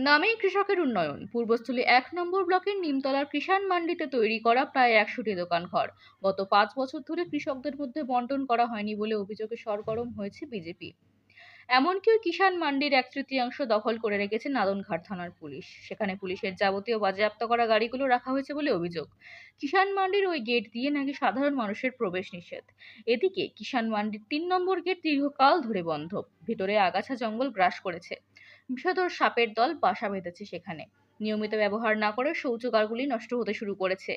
নামেই কৃষকের উন্নয়ন। পূর্বস্থলী এক নম্বর ব্লকের নিমতলার কিষাণ মান্ডিতে তৈরি করা প্রায় একশোটি দোকান ঘর। গত পাঁচ বছর ধরে কৃষকদের মধ্যে বন্টন করা হয়নি বলে অভিযোগে সরগরম হয়েছে বিজেপি। এমনকি কিষাণ মান্ডির এক তৃতীয়াংশ দখল করে রেখেছে নাদনঘাট থানার পুলিশ। সেখানে পুলিশের যাবতীয় বাজেয়াপ্ত করা গাড়িগুলো রাখা হয়েছে বলে অভিযোগ। কিষাণ মান্ডির ওই গেট দিয়ে নাকি সাধারণ মানুষের প্রবেশ নিষেধ। এদিকে কিষাণ মান্ডির তিন নম্বর গেট দীর্ঘকাল ধরে বন্ধ। ভেতরে আগাছা জঙ্গল গ্রাস করেছে। বিষধর সাপের দল বাসা বেঁধেছে সেখানে। নিয়মিত ব্যবহার না করে শৌচাগারগুলি নষ্ট হতে শুরু করেছে।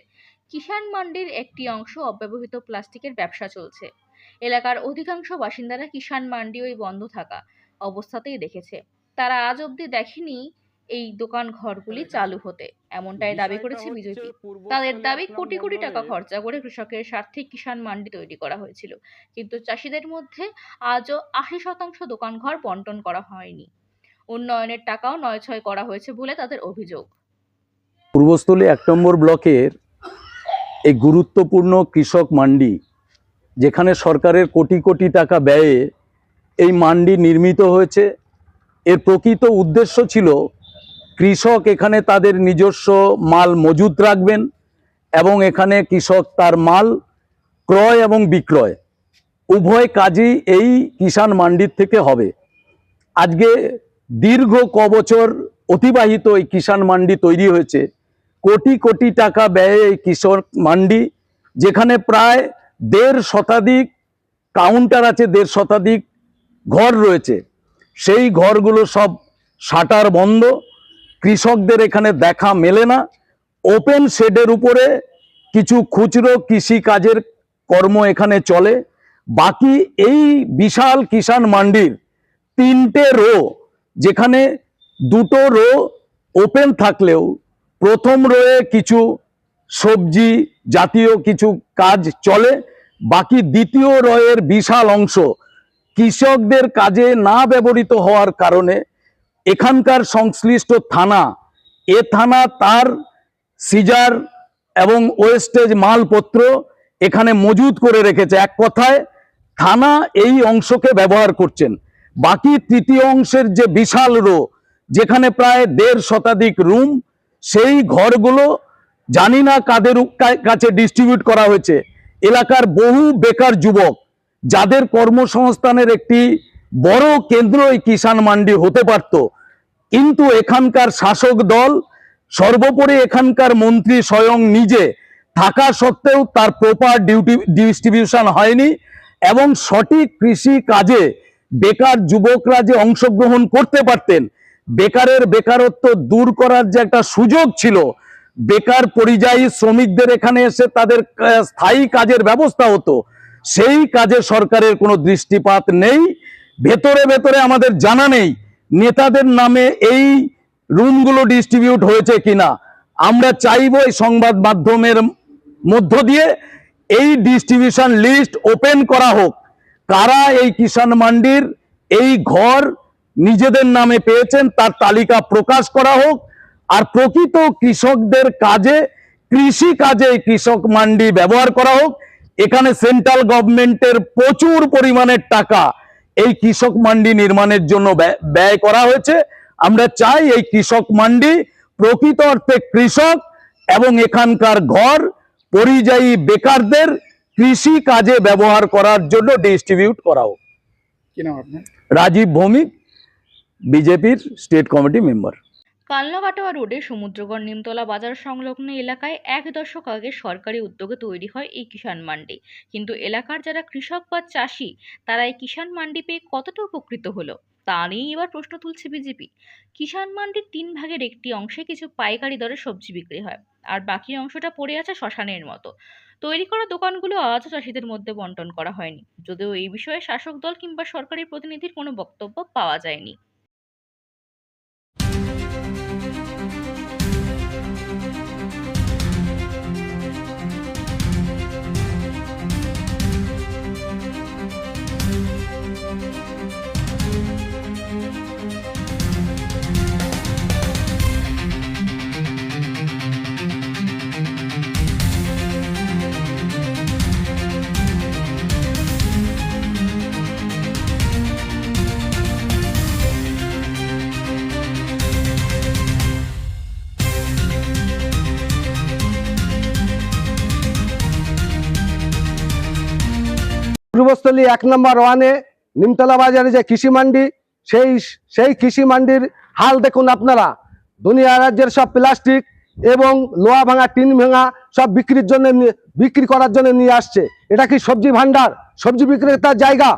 কিষাণ মান্ডির একটি অংশ অব্যবহৃত প্লাস্টিকের ব্যবসা চলছে। এলাকার অধিকাংশ বাসিন্দারা কিষাণ মান্ডি ওই বন্ধ থাকা অবস্থাতেই দেখেছে। তারা আজ অবধি দেখেনি এই দোকান ঘরগুলি চালু হতে। এমনটাই দাবি করেছে বিজেপি। তাদের দাবি কোটি কোটি টাকা খরচা করে কৃষকের স্বার্থে কিষাণ মান্ডি তৈরি করা হয়েছিল। কিন্তু চাষিদের মধ্যে আজও আশি শতাংশ দোকানঘর বন্টন করা হয়নি। উন্নয়নের টাকাও নয় ছয় করা হয়েছে বলে তাদের অভিযোগ। পূর্বস্থলী এক নম্বর ব্লকের এই গুরুত্বপূর্ণ কৃষক মান্ডি, যেখানে সরকারের কোটি কোটি টাকা ব্যয়ে এই মান্ডি নির্মিত হয়েছে। এর প্রকৃত উদ্দেশ্য ছিল কৃষক এখানে তাদের নিজস্ব মাল মজুত রাখবেন এবং এখানে কৃষক তার মাল ক্রয় এবং বিক্রয়। উভয় কাজই এই কিষাণ মান্ডির থেকে হবে। আজকে দীর্ঘ ক বছর অতিবাহিত এই কিষাণ মান্ডি তৈরি হয়েছে। কোটি কোটি টাকা ব্যয়ে এই কৃষক মান্ডি, যেখানে প্রায় দেড় শতাধিক কাউন্টার আছে, দেড় শতাধিক ঘর রয়েছে। সেই ঘরগুলো সব শাটার বন্ধ। কৃষকদের এখানে দেখা মেলে না। ওপেন শেডের উপরে কিছু খুচরো কৃষি কাজের কর্ম এখানে চলে। বাকি এই বিশাল কিষাণ মান্ডির তিনটে রো যেখানে দুটো রো ওপেন থাকলেও প্রথম রোয়ে কিছু সবজি জাতীয় কিছু কাজ চলে, বাকি দ্বিতীয় রয়ের বিশাল অংশ কৃষকদের কাজে না ব্যবহৃত হওয়ার কারণে এখানকার সংশ্লিষ্ট থানা, এ থানা তার সিজার এবং ওয়েস্টেজ মালপত্র এখানে মজুদ করে রেখেছে। এক কথায়, থানা এই অংশকে ব্যবহার করছেন। বাকি তৃতীয় অংশের যে বিশাল রো, যেখানে প্রায় দেড় শতাধিক রুম, সেই ঘরগুলো জানি না কাদের কাছে ডিস্ট্রিবিউট করা হয়েছে। এলাকার বহু বেকার যুবক, যাদের কর্মসংস্থানের একটি বড় কেন্দ্র এই কিষাণ মান্ডি হতে পারত। কিন্তু এখানকার শাসক দল, সর্বোপরি এখানকার মন্ত্রী স্বয়ং নিজে, থাকা সত্ত্বেও তার প্রপার ডিউটি ডিস্ট্রিবিউশন হয়নি এবং সঠিক কৃষি কাজে বেকার যুবকরা যে অংশগ্রহণ করতে পারতেন, বেকারের বেকারত্ব দূর করার যে একটা সুযোগ ছিল, বেকার পরিযায়ী শ্রমিকদের এখানে এসে তাদের স্থায়ী কাজের ব্যবস্থা হতো। সেই কাজে সরকারের কোনো দৃষ্টিপাত নেই। ভেতরে ভেতরে আমাদের জানা নেই, নেতাদের নামে এই রুমগুলো ডিস্ট্রিবিউট হয়েছে কিনা। আমরা চাইব এই সংবাদ মাধ্যমের মধ্য দিয়ে এই ডিস্ট্রিবিউশন লিস্ট ওপেন করা হোক। কারা এই কিষাণ মান্ডির এই ঘর নিজেদের নামে পেয়েছেন তার তালিকা প্রকাশ করা হোক। আর প্রকৃত কৃষকদের কাজে, কৃষি কাজে কৃষক মান্ডি ব্যবহার করা হোক। এখানে সেন্ট্রাল গভর্নমেন্টের প্রচুর পরিমাণের টাকা এই কৃষক মান্ডি নির্মাণের জন্য ব্যয় করা হয়েছে। আমরা চাই এই কৃষক মান্ডি প্রকৃত অর্থে কৃষক এবং এখানকার ঘর, পরিযায়ী বেকারদের কৃষি কাজে ব্যবহার করার জন্য ডিস্ট্রিবিউট করা হোক রাজীব ভৌমিক বিজেপির স্টেট কমিটি মেম্বার কালনাকাটোয়া রোডে সমুদ্রগড় নিমতলা বাজার সংলগ্ন এলাকায় এক দশক আগে সরকারি উদ্যোগে তৈরি হয় এই কিষাণ মান্ডি। কিন্তু এলাকার যারা কৃষক বা চাষি তারা এই কিষাণ মান্ডি পেয়ে কতটা উপকৃত হলো তা নিয়েই এবার প্রশ্ন তুলছে বিজেপি। কিষাণ মান্ডির তিন ভাগের একটি অংশে কিছু পাইকারি দরে সবজি বিক্রি হয় আর বাকি অংশটা পড়ে আছে শ্মশানের মতো। তৈরি করা দোকানগুলো আজও চাষিদের মধ্যে বন্টন করা হয়নি। যদিও এই বিষয়ে শাসক দল কিংবা সরকারি প্রতিনিধির কোনো বক্তব্য পাওয়া যায়নি। পূর্বস্থলী এক নম্বর ওয়ানে নিমতলা বাজারে যে কৃষি মান্ডি, সেই সেই কৃষি মান্ডির হাল দেখুন আপনারা। দুনিয়া রাজ্যের সব প্লাস্টিক এবং লোহা ভাঙা, টিন ভাঙা সব বিক্রির জন্য বিক্রি করার জন্য নিয়ে আসছে। এটা কি সবজি ভান্ডার সবজি বিক্রেতার জায়গা?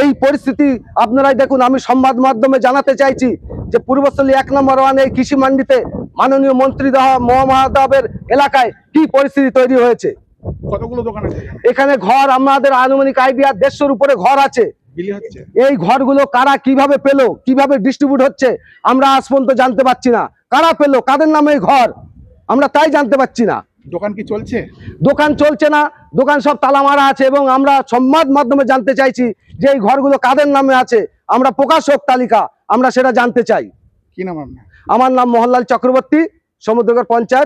এই পরিস্থিতি আপনারাই দেখুন, আমি সংবাদ মাধ্যমে জানাতে চাইছি যে পূর্বস্থলী এক নম্বর ওয়ান এই কৃষি মান্ডিতে মাননীয় মন্ত্রী মহামাহতাবের এলাকায় কি পরিস্থিতি তৈরি হয়েছে? কতগুলো দোকান আছে এখানে? ঘর আমাদের আনুমানিক আইডিয়া দেড়শোর উপরে ঘর আছে। এই ঘরগুলো কারা কীভাবে পেল কীভাবে ডিস্ট্রিবিউট হচ্ছে আমরা আজ পর্যন্ত জানতে পারছি না। কারা পেল কাদের নামে এই ঘর আমরা তাই জানতে পারছি না। দোকান কি চলছে? দোকান চলছে না দোকান সব তালা মারা আছে এবং আমরা সংবাদ মাধ্যমে জানতে চাইছি যে এই ঘরগুলো কাদের নামে আছে। আমরা প্রকাশক তালিকা আমরা সেটা জানতে চাই। কি নাম আপনার? আমার নাম মোহনলাল চক্রবর্তী সমুদ্রগড় পঞ্চায়েত।